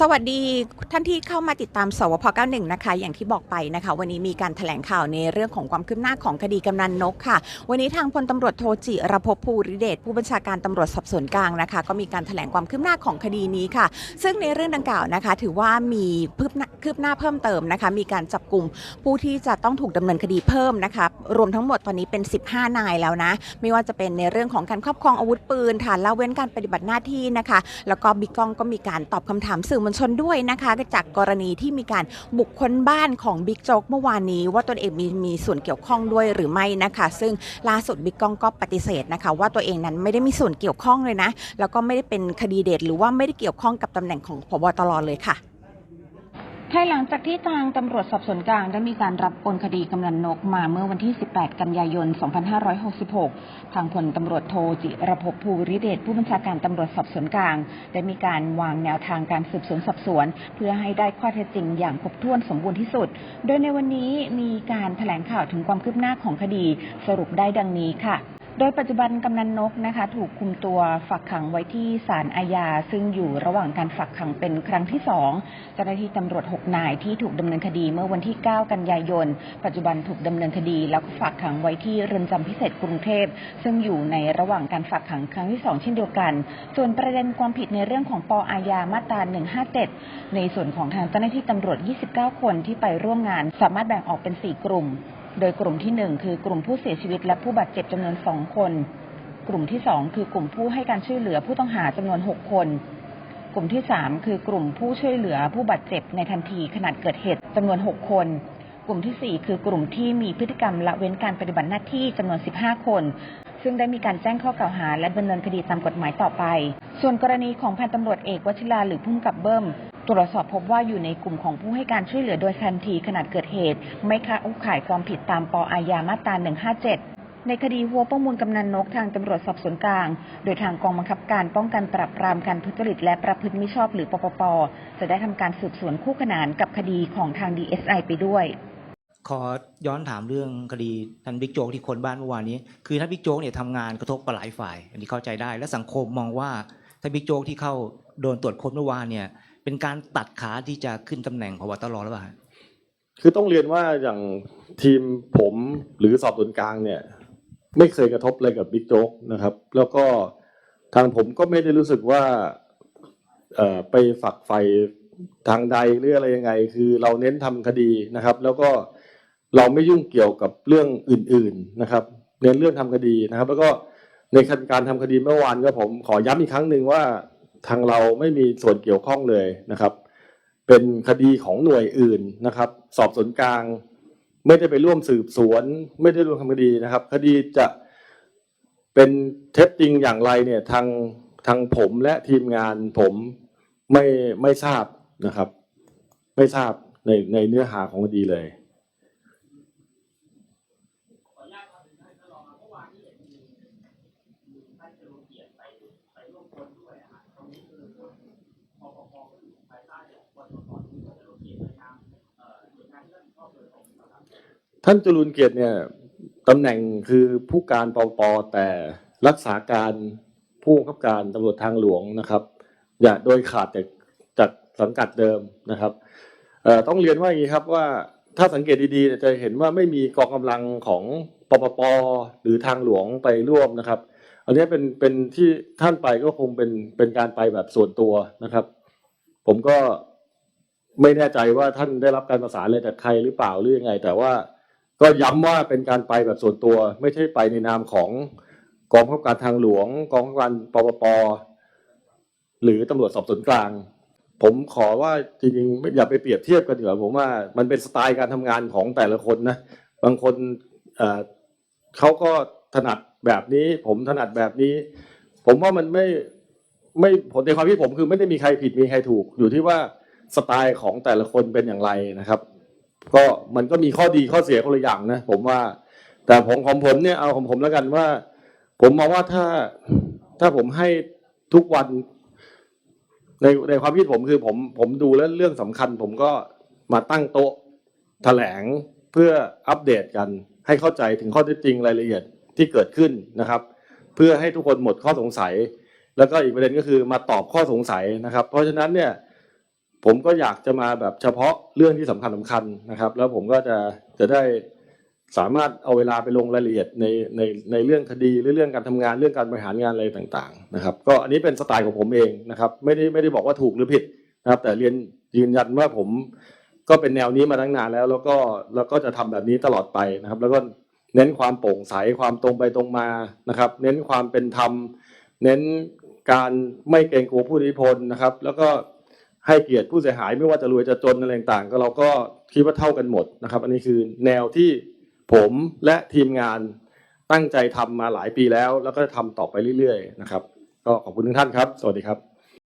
สวัสดีท่านที่เข้ามาติดตามสวพ91นะคะ อย่างที่บอกไปนะคะ วันนี้มีการแถลงข่าวในเรื่องของความคืบหน้าของคดีกำนันนกค่ะ วันนี้ทางพลตำรวจโทจิรภพภูริเดชผู้บัญชาการตำรวจสอบสวนกลางนะคะ ก็มีการแถลงความคืบหน้าของคดีนี้ค่ะ ซึ่งในเรื่องดังกล่าวนะคะ ถือว่ามี คืบหน้าเพิ่มเติมนะคะ มีการจับกลุ่มผู้ที่จะต้องถูกดำเนินคดีเพิ่มนะคะรวมทั้งหมดตอนนี้เป็น 15 นายแล้วนะ ไม่ว่าจะเป็นในเรื่องของการครอบครองอาวุธปืนฐานละเว้นการปฏิบัติหน้าที่นะคะ แล้วก็บิ๊กกองก็มีการตอบคำถามสื่อมวลชนด้วยนะคะจากกรณีที่มีการบุกค้นบ้านของบิ๊กโจ๊กเมื่อวานนี้ว่าตนเองมีมีส่วนเกี่ยวข้องด้วยหรือไม่นะคะ ซึ่งล่าสุดบิ๊กกองก็ปฏิเสธนะคะ ว่าตัวเองนั้นไม่ได้มีส่วนเกี่ยวข้องเลยนะ แล้วก็ไม่ได้เป็นคดีเด็ดหรือว่าไม่ได้เกี่ยวข้องกับตำแหน่งของพบตรเลยค่ะ ภายหลังจากที่ทางตำรวจสอบสวนกลางได้มีการรับโอนคดีกำนันนกมาเมื่อวันที่ 18 กันยายน 2566 ทางพลตำรวจโทจิรภพภูริเดชผู้บัญชาการตำรวจสอบสวนกลาง ได้มีการวางแนวทางการสืบสวนสอบสวน เพื่อให้ได้ข้อเท็จจริงอย่างครบถ้วนสมบูรณ์ที่สุด โดยในวันนี้มีการแถลงข่าวถึงความคืบหน้าของคดีสรุปได้ดังนี้ค่ะ โดยปัจจุบันกำนันนกนะคะถูกคุมตัวฝักขังไว้ที่ศาลอาญา ซึ่งอยู่ระหว่างการฝักขังเป็นครั้งที่สองเจ้าหน้าที่ตำรวจ 6 นายที่ถูกดำเนินคดีเมื่อวันที่ 9 กันยายน ปัจจุบันถูกดำเนินคดีแล้วก็ฝากขังไว้ที่เรือนจำพิเศษกรุงเทพ ซึ่งอยู่ในระหว่างการฝากขังครั้งที่2เช่นเดียวกัน ส่วนประเด็นความผิดในเรื่องของปอาญามาตรา 157 ในส่วนของทางเจ้าหน้าที่ตำรวจ 29 คนที่ไปร่วมงาน สามารถแบ่งออกเป็น 4 กลุ่ม โดยกลุ่มที่ 1 คือกลุ่มผู้เสียชีวิตและผู้บาดเจ็บจำนวน 2 คน กลุ่มที่ 2 คือกลุ่มผู้ให้การช่วยเหลือผู้ต้องหาจำนวน 6 คน กลุ่มที่ 3 คือกลุ่มผู้ช่วยเหลือผู้บาดเจ็บในทันทีขณะเกิดเหตุจำนวน 6 คน กลุ่มทีสี่4 คือกลุ่มที่มีพฤติกรรมละเว้นการปฏิบัติหน้าที่จำนวน 15 คน ซึ่งได้มีการแจ้งข้อกล่าวหาและดำเนินคดีตามกฎหมายต่อไป ส่วนกรณีของพันตำรวจเอกวชิราหรือพุ่มกับเบิ้ม ตรวจสอบพบว่าอยู่ในกลุ่มของผู้ให้การช่วยเหลือโดยทันทีขณะเกิดเหตุ ไม่เข้าข่ายความผิดตามปอาญามาตรา 157ในคดีหัวประมูลกำนันนกทางตำรวจสอบสวนกลาง โดยทางกองบังคับการป้องกันปราบปรามการทุจริตและประพฤติมิชอบหรือปปป จะได้ทำการสืบสวนคู่ขนานกับคดีของทาง DSI ไปด้วย ขอย้อนถามเรื่องคดีท่านบิ๊กโจ๊กที่คนบ้านเมื่อวานนี้ คือท่านบิ๊กโจ๊กเนี่ยทำงานกระทบกับหลายฝ่าย อันนี้เข้าใจได้ และสังคมมองว่าท่านบิ๊กโจ๊กที่เข้าโดนตรวจค้นเมื่อวานเนี่ย เป็นการตัดขาที่จะขึ้นตำแหน่งพบตรหรือเปล่าคือต้องเรียนว่าอย่างทีมผมหรือสอบสวนกลางเนี่ย ไม่เคยกระทบอะไรกับบิ๊กโจ๊กนะครับ แล้วก็ทางผมก็ไม่ได้รู้สึกว่าไปฝักใฝ่ทางใดหรืออะไรยังไง คือเราเน้นทำคดีนะครับ แล้วก็เราไม่ยุ่งเกี่ยวกับเรื่องอื่น ๆนะครับ เน้นเรื่องทำคดีนะครับ แล้วก็ในการทำคดีเมื่อวานก็ผมขอย้ำอีกครั้งหนึ่งว่า ทางเราไม่มีส่วนเกี่ยวข้องเลยนะครับ เป็นคดีของหน่วยอื่นนะครับ สอบสวนกลาง ไม่ได้ไปร่วมสืบสวน ไม่ได้ร่วมทำคดีนะครับ คดีจะเป็นเท็จจริงอย่างไรเนี่ยทางทางผมและทีมงานผมไม่ไม่ทราบนะครับ ไม่ทราบในในเนื้อหาของคดีเลย ท่านจรูนเกียรติเนี่ยตำแหน่งคือผู้การปปแต่รักษาการผู้บังคับการตำรวจทางหลวงนะครับอย่าโดยขาดจากจากสังกัดเดิมนะครับต้องเรียนว่าอย่างนี้ครับว่าถ้าสังเกตดีๆจะเห็นว่าไม่มีกองกำลังของปปปหรือทางหลวงไปร่วมนะครับ อันนี้เป็นเป็นที่ท่านไปก็คงเป็นเป็นการไปแบบส่วนตัวนะครับ ผมก็ ไม่แน่ใจว่าท่านได้รับการประสานอะไรจากใครหรือเปล่าหรือยังไง แต่ว่าก็ย้ำว่าเป็นการไปแบบส่วนตัว ไม่ใช่ไปในนามของกองบังคับการทางหลวง กองบังคับการปปปหรือตำรวจสอบสวนกลาง ผมขอว่าจริงๆไม่อย่าไปเปรียบเทียบกันดีกว่าผมว่ามันเป็นสไตล์การทำงานของแต่ละคนนะบางคนอ่อเขาก็ถนัดแบบนี้ ผมถนัดแบบนี้ ผมว่ามันไม่ไม่ผลในความคิดผมคือไม่ได้มีใครผิดมีใครถูกอยู่ที่ว่า สไตล์ของแต่ละคนเป็นอย่างไรนะครับ ก็มันก็มีข้อดีข้อเสียคนละอย่างนะผมว่า แต่ของของผมเนี่ยเอาของผมแล้วกันว่า ผมมองว่าถ้าถ้าผมให้ทุกวัน ในในความคิดผมคือผมผมดูแล้วเรื่องสำคัญ ผมก็มาตั้งโต๊ะแถลงเพื่ออัปเดตกัน ให้เข้าใจถึงข้อเท็จจริงรายละเอียดที่เกิดขึ้นนะครับ เพื่อให้ทุกคนหมดข้อสงสัย แล้วก็อีกประเด็นก็คือมาตอบข้อสงสัยนะครับ เพราะฉะนั้นเนี่ย ผมก็อยากจะมาแบบเฉพาะเรื่องที่สำคัญสำคัญนะครับ แล้วผมก็จะจะได้สามารถเอาเวลาไปลงรายละเอียดในในในเรื่องคดีหรือเรื่องการทำงานเรื่องการบริหารงานอะไรต่างๆนะครับ ก็อันนี้เป็นสไตล์ของผมเองนะครับ ไม่ได้ไม่ได้บอกว่าถูกหรือผิดนะครับ แต่เรียนยืนยันว่าผมก็เป็นแนวนี้มาตั้งนานแล้ว แล้วก็แล้วก็จะทำแบบนี้ตลอดไปนะครับ แล้วก็เน้นความโปร่งใสความตรงไปตรงมานะครับ เน้นความเป็นธรรม เน้นการไม่เกรงกลัวผู้อิทธิพลนะครับ แล้วก็ ให้เกียรติผู้เสียหายไม่ว่าจะรวยจะจนอะไรต่างๆก็เราก็คิดว่าเท่ากันหมดนะครับ อันนี้คือแนวที่ผมและทีมงานตั้งใจทำมาหลายปีแล้ว แล้วก็จะทำต่อไปเรื่อยๆนะครับ ก็ขอบคุณทุกท่านครับ สวัสดีครับ